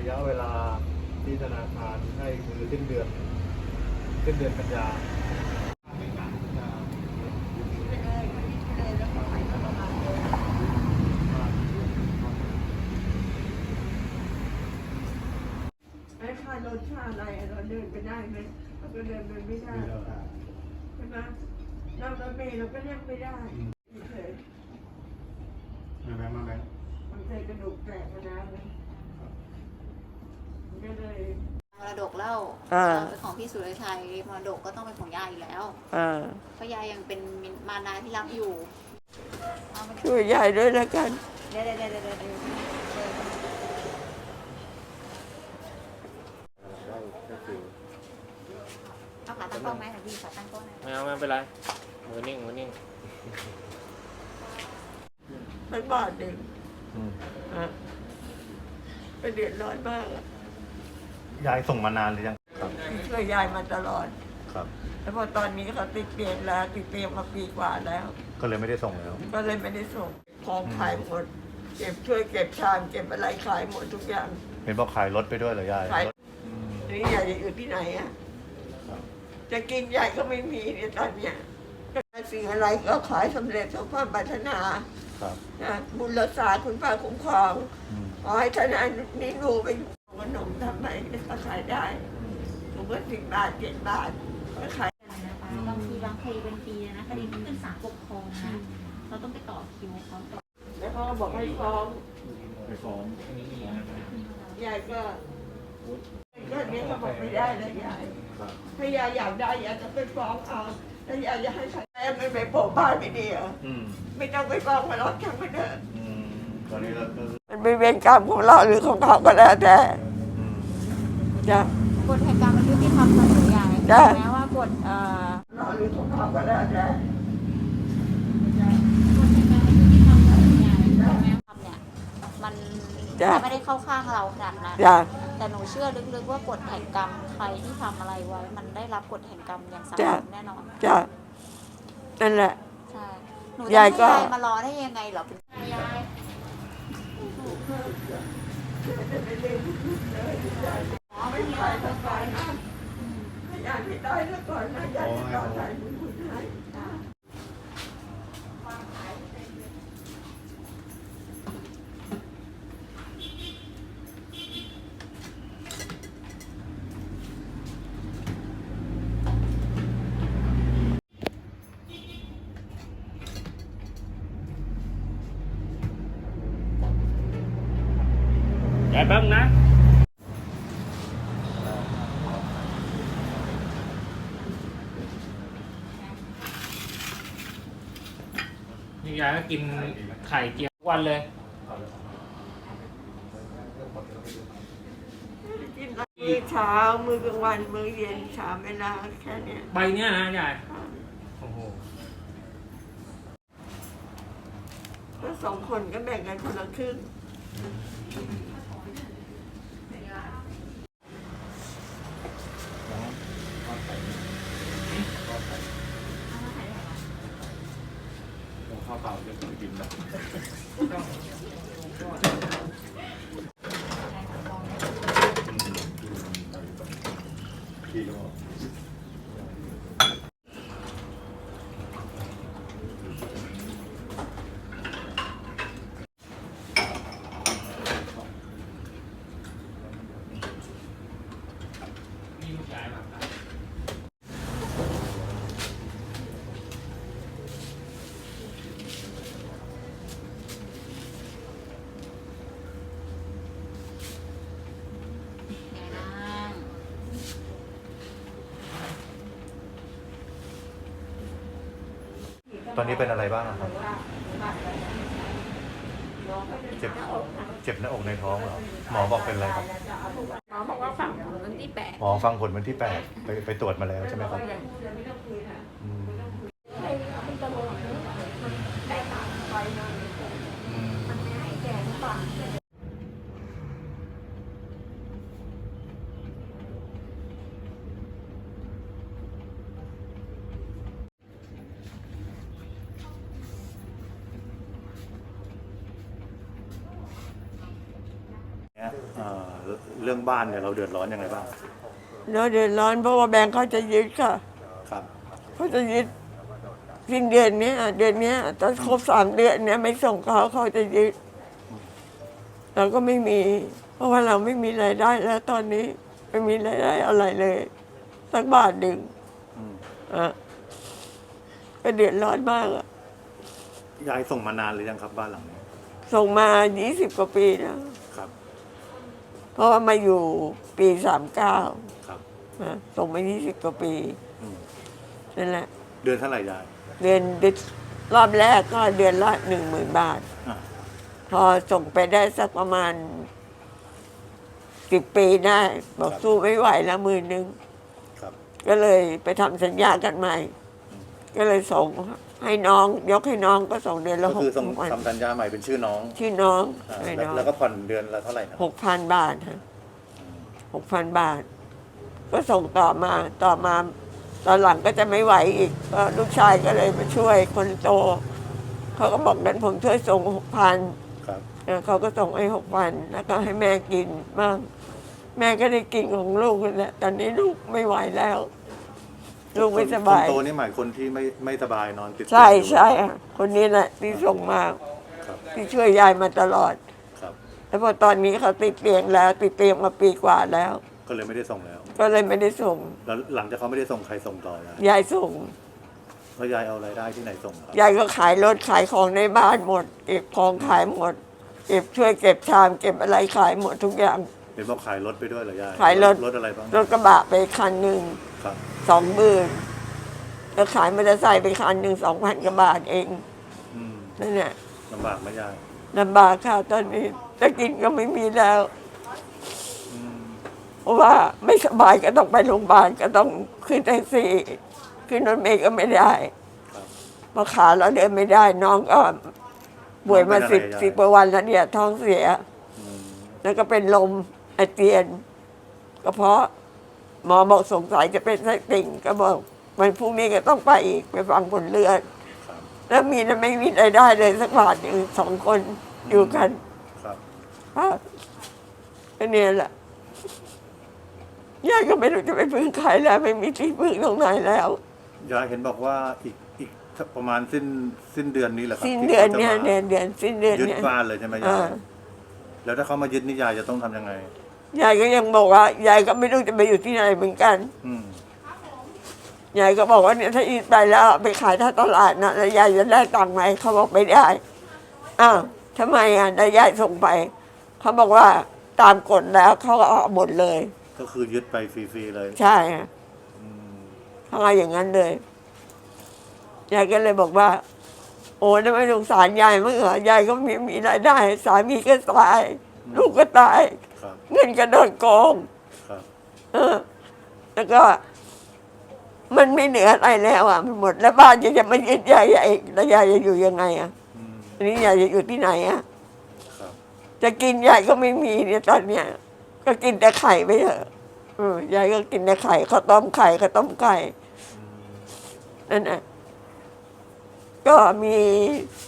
ระยะเวลาที่ธนาคารให้คือสิ้นเดือนสิ้นเดือนกันยาไอ้ค่ารถค่าอะไรเราเดินไปได้ไหมเราก็เดินไปไม่ได้ใช่ไหมเรารถเมล์เราก็เรียกไม่ได้เฉยมาแบงมาแบงๆมันเคยกระดูกแตกมานานเลยมัน ก็เลยมรดกเล่าอ่า เป็นของพี่สุรชัยมรดกก็ต้องเป็นของยายอยู่แล้วอ่าเพราะยายยังเป็นมานาที่รักอยู่เอามาช่วยยายด้วยแล้วกัน เดี๋ยวเดี๋ยวเดี๋ยวเดี๋ยวเดี๋ยวเอาขาตั้งกล้องไหมคะพี่ขาตั้งกล้องไหมไม่เอาไม่เป็นไรมือนิ่งมือนิ่งไม่บาทหนึ่งอะเป็นเดือดร้อนมากอะ ยายส่งมานานหรือยังช่วยยายมาตลอด ครับ แล้วพอตอนนี้เขาติดเตียงแล้วติดเตียงมาปีกว่าแล้ว ก็เลยไม่ได้ส่งแล้ว ก็เลยไม่ได้ส่งของขายหมด เก็บช่วยเก็บชามเก็บอะไรขายหมดทุกอย่าง เห็นบอกขายรถไปด้วยเหรอยายขายรถอืมนี่ยายจะอยู่ที่ไหนอะครับจะกินยายก็ไม่มีเนี่ยตอนเนี้ยสิ่งอะไรก็ขายสำเร็จสมความปรารถนาครับนะบุญรักษาคุณพระคุ้มครองอืม ขอให้ท่านอนุนิรูไป ขนมทำไมก็ขายได้ผมก็สิบบาทเจ็ดบาทก็ขายนะคะบางทีบางคดีเป็นปีนะคดีขึ้นศาลปกครองนะเราต้องไปต่อคิวเขาต่อแล้วเขาก็บอกให้ฟ้องไปฟ้องยายก็ก็เนี้ยก็บอกไม่ได้เลยยายครับถ้ายายอยากได้ยายจะไปฟ้องเอาถ้ายายอยากให้ใครได้ไม่ไปโผล่บ้านไม่ดีเหรออืมไม่ต้องไปฟ้องมาหรอกช่างมันเถอะอืมตอนนี้เราก็มันเป็นเวรกรรมของเราหรือของเขาก็แล้วแต่อืม จ้ะ กฎแห่งกรรมมันยุติธรรมเสมออย่างจ้ะ แม้ว่ากฎเอ่อเราหรือของเขาก็แล้วแต่กฎแห่งกรรมมันยุติธรรมเสมออย่างแม้ทำเนี่ยมันจะไม่ได้เข้าข้างเราขนาดนั้น จ้ะ แต่หนูเชื่อลึกๆว่ากฎแห่งกรรมใครที่ทำอะไรไว้ มันได้รับกฎแห่งกรรมอย่างสาจ้ะแน่นอนจ้ะนั่นแหละ ใช่หนูยายจะก็ให้ยายมารอได้ยังไงเหรอเป็นยาย ไม่มีใครสบายนะ ยายไม่ได้แล้วก่อนนะยายจะต่อสายบุญคุณให้ยายแป๊บนะนี่ย ก็กินไข่เจียวทุกวันเลย กินมื้อเช้ามื้อกลางวันมื้อเย็นสามเวลาแค่เนี้ยใบเนี้ยนะยายโอ้โหแล้วสองคนก็แบ่งกันคนละครึ่ง เปล่าจะกินแล้วกี่โลนี่ลูกยายแบบนั้น ยายนั่ง ตอนนี้เป็นอะไรบ้างอะครับ เจ็บ เจ็บหน้าอกในท้องเหรอ หมอบอกเป็นอะไรครับ หมอบอกว่าฝั่งวันที่แปด หมอฟังผลวันที่แปดไปไปตรวจมาแล้วใช่ไหมครับอื เรื่องบ้านเนี่ยเราเดือดร้อนยังไงบ้างเราเดือดร้อนเพราะว่าแบงค์เขาจะยึดค่ะครับเขาจะยึดสิ้นเดือนเนี้ยเดือนเนี้ยตอนครบสามเดือนเนี้ยไม่ส่งเขาเขาจะยึดเราก็ไม่มี เพราะว่าเราไม่มีรายได้แล้วตอนนี้ไม่มีรายได้อะไรเลยสักบาทหนึ่งอืมอะก็เดือดร้อนมากอะยายส่งมานานหรือยังครับบ้านหลังนี้ ส่งมา 20 กว่าปีแล้วครับ เพราะว่ามาอยู่ปี39ครับนะส่งมา20กว่าปีอืม นั่นแหละ เดือนเท่าไหร่ยายเดือนเดือนรอบแรกก็เดือนละ10,000บาท อะพอส่งไปได้สักประมาณ10ปีได้ บอกสู้ไม่ไหวแล้วหมื่นหนึ่ง ครับ ก็เลยไปทำสัญญากันใหม่ ก็เลยส่ง ให้น้องยกให้น้องก็ส่งเดือนละก็หกคือส่งพันทำสัญญาใหม่เป็นชื่อน้องชื่อน้องอ่าให้แล้วน้องแล้วก็ผ่อนเดือนละเท่าไหร่นะหกพันบาทฮะหกพันบาท ก็ส่งต่อมาต่อมา ตอนหลังก็จะไม่ไหวอีกก็ลูกชายก็เลยมาช่วยคนโต เขาก็บอกงั้นผมช่วยส่งหกพัน ครับเขาก็ส่งให้หกพัน แล้วก็ให้แม่กินบ้างแม่ก็ได้กินของลูกนั่นแหละตอนนี้ลูกไม่ไหวแล้ว ลูกไม่สบาย คนโตนี่หมายคนที่ไม่ไม่สบายนอนติดเตียงใช่อยู่ ใช่ค่ะคนนี้แหละที่ส่งมาครับ ที่ช่วยยายมาตลอด ครับ แล้วพอตอนนี้เขาติดเตียงแล้ว ติดเตียงมาปีกว่าแล้ว ก็เลยไม่ได้ส่งแล้ว ก็เลยไม่ได้ส่งแล้วหลังจากเขาไม่ได้ส่งใครส่งต่อนะยายส่งแล้วยายเอารายได้ที่ไหนส่งครับยายก็ขายรถขายของในบ้านหมดเก็บของขายหมดเก็บช่วยเก็บชามเก็บอะไรขายหมดทุกอย่าง เห็นบอกขายรถไปด้วยเหรอยายขายรถ รถอะไรบ้างรถกระบะไปคันหนึ่งครับ สองหมื่นแล้วขายมอเตอร์ไซค์ไปคันหนึ่งสองพันกว่าบาทเองอืมนั่นแหละลำบากไหมยายลำบากค่ะตอนนี้จะกินก็ไม่มีแล้ว อืมเพราะว่าไม่สบายก็ต้องไปโรงพยาบาลก็ต้องขึ้นแท็กซี่ขึ้นรถเมล์ก็ไม่ได้ครับ เพราะขาเราเดินไม่ได้น้องก็ป่วยมาสิบสิบกว่าวันแล้วเนี่ยท้องเสีย อืมแล้วก็เป็นลมอาเจียนกระเพาะ หมอบอกสงสัยจะเป็นไส้ติ่งก็บอกวันพรุ่งนี้ก็ต้องไปอีกไปฟังผลเลือด ครับแล้วมีนะไม่มีรายได้เลยสักบาทหนึ่งสองคนอยู่กันครับป้าก็เนี่ยแหละยายก็ไม่รู้จะไปพึ่งใครแล้ว ไม่มีที่พึ่งตรงไหนแล้ว ยายเห็นบอกว่าอีกอีกประมาณสิ้นสิ้นเดือนนี้แหละครับสิ้นที่เดือนขาจะเนี่ยมาเดือนเดือนสิ้นเดือนยึดเนี่ย บ้านเลยใช่ไหมยาอ่า ยแล้วถ้าเขามายึดนี่ยายจะต้องทำยังไง ยายก็ยังบอกว่ายายก็ไม่รู้จะไปอยู่ที่ไหนเหมือนกันอืมยายก็บอกว่าเนี่ยถ้าอีทไปแล้วเอาไปขายท่าตลาดนะแล้วยายจะได้ตังค์ไหมเขาบอกไม่ได้อ้าวทำไมอะแล้วยายส่งไป เขาบอกว่าตามกฎแล้วเขาก็เอาหมดเลย ก็คือยึดไปฟรีๆเลยใช่ค่ะอืมเขาเอาอย่างนั้นเลยยายก็เลยบอกว่า โอ้ทำไมสงสารยายมั้งเหรอยายก็ไมีมีรายได้ สามีก็ตาย ลูกก็ตาย ครับ เงินก็โดนโกงครับ เออ แล้วก็ มันไม่เหลืออะไรแล้วอะมันหมดแล้วบ้านจะจะมายึดยายยายอีกแล้วยายจะอยู่ยังไงอะอืมอันนี้ยายจะอยู่ที่ไหนอะ ครับจะกินยายก็ไม่มีเนี่ยตอนเนี้ยก็กินแต่ไข่ไปเถอะเออยายก็กินแต่ไข่ข้าวต้มไข่ข้าวต้มไก่อืมนั่นน่ะก็มี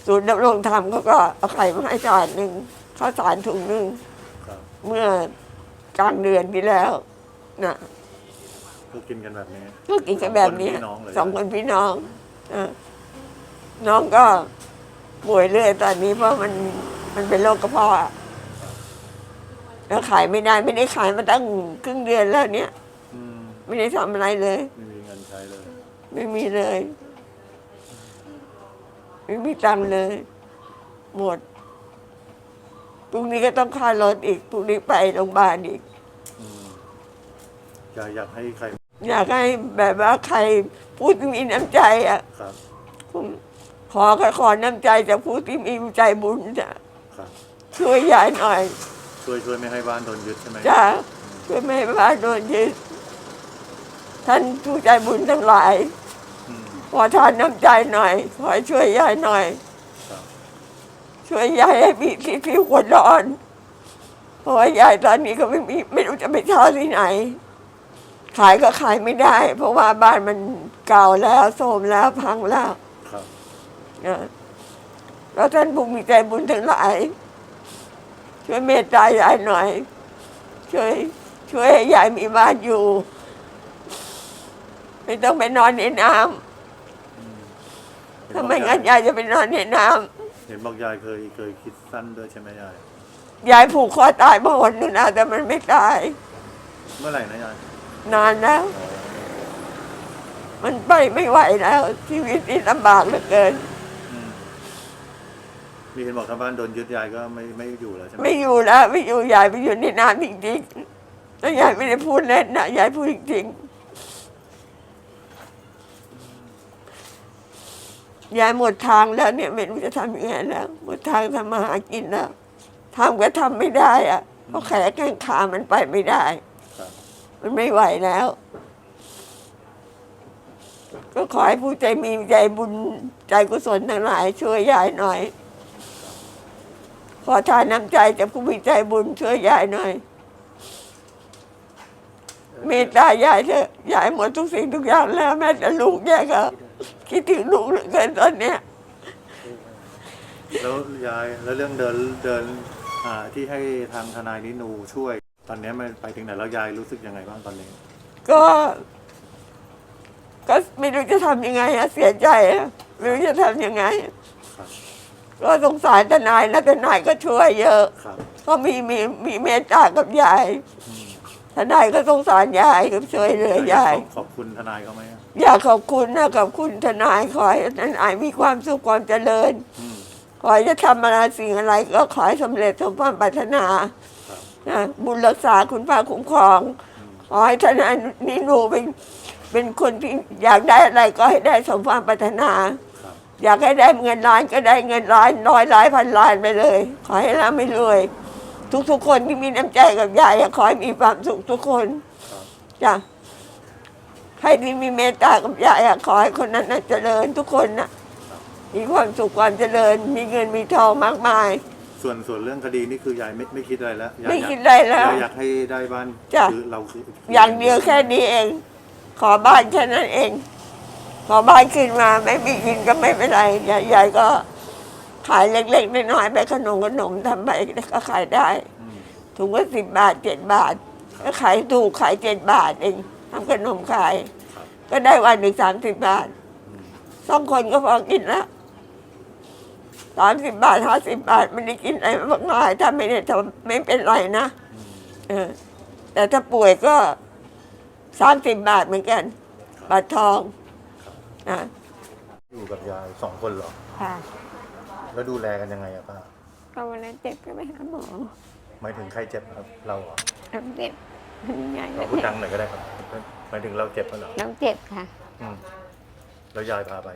ศูนย์ดำรงธรรมเขาก็เอาไข่มาให้จานหนึ่งข้าวสารถุงหนึ่งครับ เมื่อกลางเดือนที่แล้วน่ะก็กินกันแบบนี้ ก็กินกันแบบนี้สองคนพี่น้องเลย สองคนพี่น้องเออน้องก็ป่วยเรื่อยตอนนี้เพราะมันมันเป็นโรคกระเพาะอะแล้วขายไม่ได้ไม่ได้ขายมาตั้งครึ่งเดือนแล้วเนี่ย อืมไม่ได้ทำอะไรเลย ไม่มีเงินใช้เลย ไม่มีเลย ไม่มีตังค์เลย หมด พรุ่งนี้ก็ต้องค่ารถอีกพรุ่งนี้ไปโรงพยาบาลอีกอืมยายอยากให้ใครอยากให้แบบว่าใครพูดที่มีน้ำใจอะครับขอก็ขอน้ำใจจากผู้ที่มีใจบุญจะครับ ช่วยยายหน่อยช่วยช่วยไม่ให้บ้านโดนยึดใช่ไหมจ้าช่วยไม่ให้บ้านโดนยึดท่านผู้ใจบุญทั้งหลาย อืม ขอทานน้ำใจหน่อย ขอให้ช่วยยายหน่อยครับ ช่วยยายให้มีที่ที่ควรนอน เพราะว่ายายตอนนี้ก็ไม่มีไม่รู้จะไปเช่าที่ไหน ขายก็ขายไม่ได้ เพราะว่าบ้านมันเก่าแล้วโทรมแล้วพังแล้วครับนะแล้วท่านผู้มีใจบุญทั้งหลาย ช่วยเมตตายายหน่อย ช่วย ช่วยให้ยายมีบ้านอยู่ ไม่ต้องไปนอนในน้ำถ้าไม่งั้นยายจะไปนอนในน้เห็นบอกยายเคยเคยคิดสั้นด้วยใช่ไหมยายำยายผูกคอตายมาหนนึงนะแต่มันไม่ตาย เมื่อไหร่นะยายนานแล้ว มันไปไม่ไหวแล้ว ชีวิตนี่ลำบากเหลือเกิน อืมมีเห็นบอกทางบ้านโดนยึดยายก็ไม่ไม่อยู่แล้วใช่ไหมไม่อยู่แล้วไม่อยู่ยายไปอยู่ในน้ำจริงๆแล้วยายไม่ได้พูดเล่นนะยายพูดจริงๆ ยายหมดทางแล้วเนี่ยไม่รู้จะทำยังไงแล้วหมดทางทำมาหากินแล้วทำก็ทำไม่ได้อะเพราะแขนแข้งขามันไปไม่ได้ ครับมันไม่ไหวแล้ว ก็ขอให้ผู้ใจมีใจบุญใจกุศลทั้งหลายช่วยยายหน่อย ขอทานน้ำใจจากผู้มีใจบุญช่วยยายหน่อย เมตตายายเถอะยายหมดทุกสิ่งทุกอย่างแล้วแม้แต่ลูกยายก็ คิดถึงลูกเหลือเกินตอนเนี้ยแล้วยายแล้วเรื่องเดินเดินอ่าที่ให้ทางทนายนินูช่วย ตอนนี้มันไปถึงไหนแล้วยายรู้สึกยังไงบ้างตอนนี้ ก็ ก็ไม่รู้จะทำยังไงอะเสียใจอะไม่รู้จะทำยังไง ครับ ก็สงสารทนายนะทนายก็ช่วยเยอะ ครับก็มีมีมีเมตตากับยายอืมทนายก็สงสารยายก็ช่วยเหลือยาย ขอบคุณทนายเขาไหมอะ อยากขอบคุณนะขอบคุณทนายขอให้ทนายมีความสุขความเจริญ ขอให้จะทำอะไรสิ่งอะไรก็ขอให้สำเร็จสมความปรารถนาบนะบุญรักษาคุณพระคุ้มครองขอให้ทนายนิโนเป็นเป็นคนที่อยากได้อะไรก็ให้ได้สมความปรารถนา อยากให้ได้เงินล้านก็ได้เงินล้านร้อยล้านพันล้านไปเลย ขอให้ร่ำไม่รวย ทุกๆคนที่มีน้ำใจกับยายอะขอให้มีความสุขทุกคนจ้ะ ใครที่มีเมตตากับยายอะขอให้คนนั้นน่ะเจริญทุกคนน่ะ มีความสุขความเจริญ มีเงินมีทองมากมาย ส่วนส่วนเรื่องคดีนี่คือยายไม่ไม่คิดอะไรแล้วยายไม่อยากคิดอะไรแล้ว ยายอยากให้ได้บ้านจ้ะ คือเราคืออย่างเดียวแค่นี้เอง ขอบ้านแค่นั้นเอง ขอบ้านขึ้นมาไม่มีกินก็ไม่เป็นไรยายยายก็ขายเล็กๆน้อยๆไปขนมขนมทำไปก็ขายได้ อืมถุงก็สิบบาทเจ็ดบาทก็ขายถูกขายเจ็ดบาทเอง ทำขนมขายครับก็ได้วันหนึ่งสามสิบบาทอืมสองคนก็พอกินแล้วสามสิบบาทห้าสิบบาทไม่ได้กินอะไรมากมายถ้าไม่ได้ทำไม่เป็นไรนะอืมเออ แต่ถ้าป่วยก็สามสิบบาทเหมือนกัน บาททองนะอยู่กับยายสองคนเหรอ ค่ะแล้วดูแลกันยังไงอะป้าก็วันนั้นเจ็บก็ไปหาหมอหมายถึงใครเจ็บครับเราเหรอน้ำเจ็บมัน ใหญ่เราพูดดังหน่อยก็ได้ครับหมายถึงเราเจ็บเหรอน้ำเจ็บค่ะอืมแล้วยายพาไป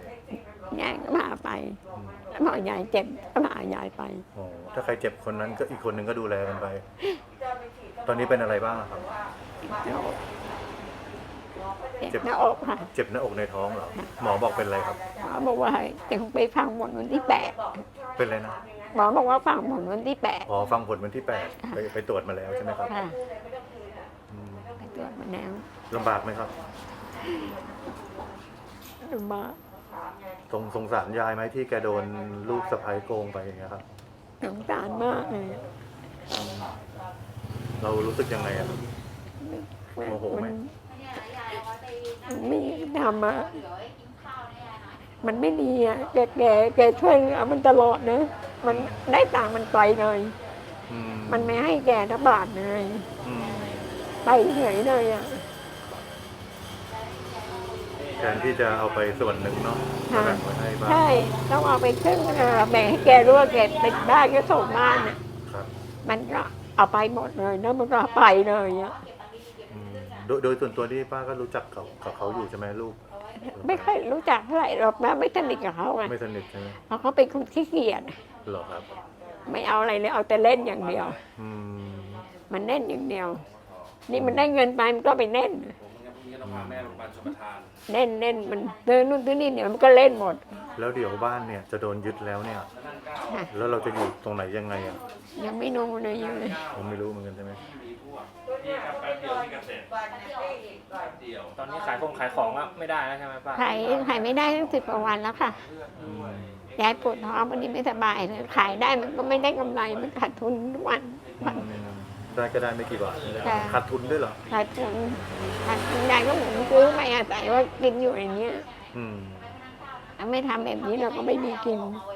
ยายก็พาไปอืมแล้วพอยายเจ็บก็พายายไปโอ้ถ้าใครเจ็บคนนั้นก็อีกคนหนึ่งก็ดูแลกันไป ตอนนี้เป็นอะไรบ้างอะครับ เจ็บหน้าอกค่ะเจ็บหน้าอกในท้องเหรอหมอบอกเป็นอะไรครับหมอบอกว่าจะไปฟังผลวันที่แปดเป็นอะไรนะหมอบอกว่าฟังผลวันที่แปดอ๋อฟังผลวันที่แปดไปไปตรวจมาแล้วใช่ไหมครับค่ะอืมไป ตรวจมาแล้วลำบากไหมครับมาสงสงสารยายไหมที่แกโดนลูกสะพ้ายโกงไปอย่างเงี้ยครับสงสารมากเลยอืมเรารู้สึกยังไงอะครับโมโหไหมมันไม่ทำอะมันไม่ดีอะแกแกแกช่วยเหลือมันตลอดนะ มันได้ตังค์มันไปเลยอืมันไม่ให้แกทับาทเลยอืม ไปเฉยเลยอะแทนที่จะเอาไปส่วนหนึ่งเนาะค่ะแบ่งไว้ให้บ้างใช่ ต้องเอาไปครึ่งเออแบ่งให้แกรู้ว่าแกติดบ้านก็ส่งบ้านอะครับมันก็เอาไปหมดเลยแล้วมันก็ไปเลยอะอืมโดยโดยส่วนตัวที่ป้าก็รู้จักกับกับเขาอยู่ใช่ไหมลูกไม่ค่อยรู้จักเท่าไหร่หรอกนะไม่สนิทกับเขาไงไม่สนิทใช่ไหมเพราะเขาเป็นคนขี้เกียจเหรอครับ ไม่เอาอะไรเลยเอาแต่เล่นอย่างเดียว อืม มันเล่นอย่างเดียว นี่มันได้เงินไปมันก็ไปเล่นเล่นเล่นมันซื้อนู่นซื้อนี่เนี่ยมันก็เล่นหมด แล้วเดี๋ยวบ้านเนี่ยจะโดนยึดแล้วเนี่ยค่ะแล้วเราจะอยู่ตรงไหนยังไงอะยังไม่รู้เลยยังเลยผมไม่รู้เหมือนกันใช่ไหมตอนนี้ขายของขายของอะไม่ได้แล้วใช่ไหมป้าขายขายไม่ได้ตั้งสิบกว่าวันแล้วค่ะอืมยายปวดท้องวันนี้ไม่สบายเลยขายได้มันก็ไม่ได้กำไรมันขาดทุนทุกวันวัน ได้ก็ได้ไม่กี่บาทค่ะ ขาดทุนด้วยเหรอขาดทุนขาดทุนยายก็เหมือนซื้อไม่อาศัยว่ากินอยู่อย่างเงี้ยอืม ถ้าไม่ทำแบบนี้เราก็ไม่มีกินโวย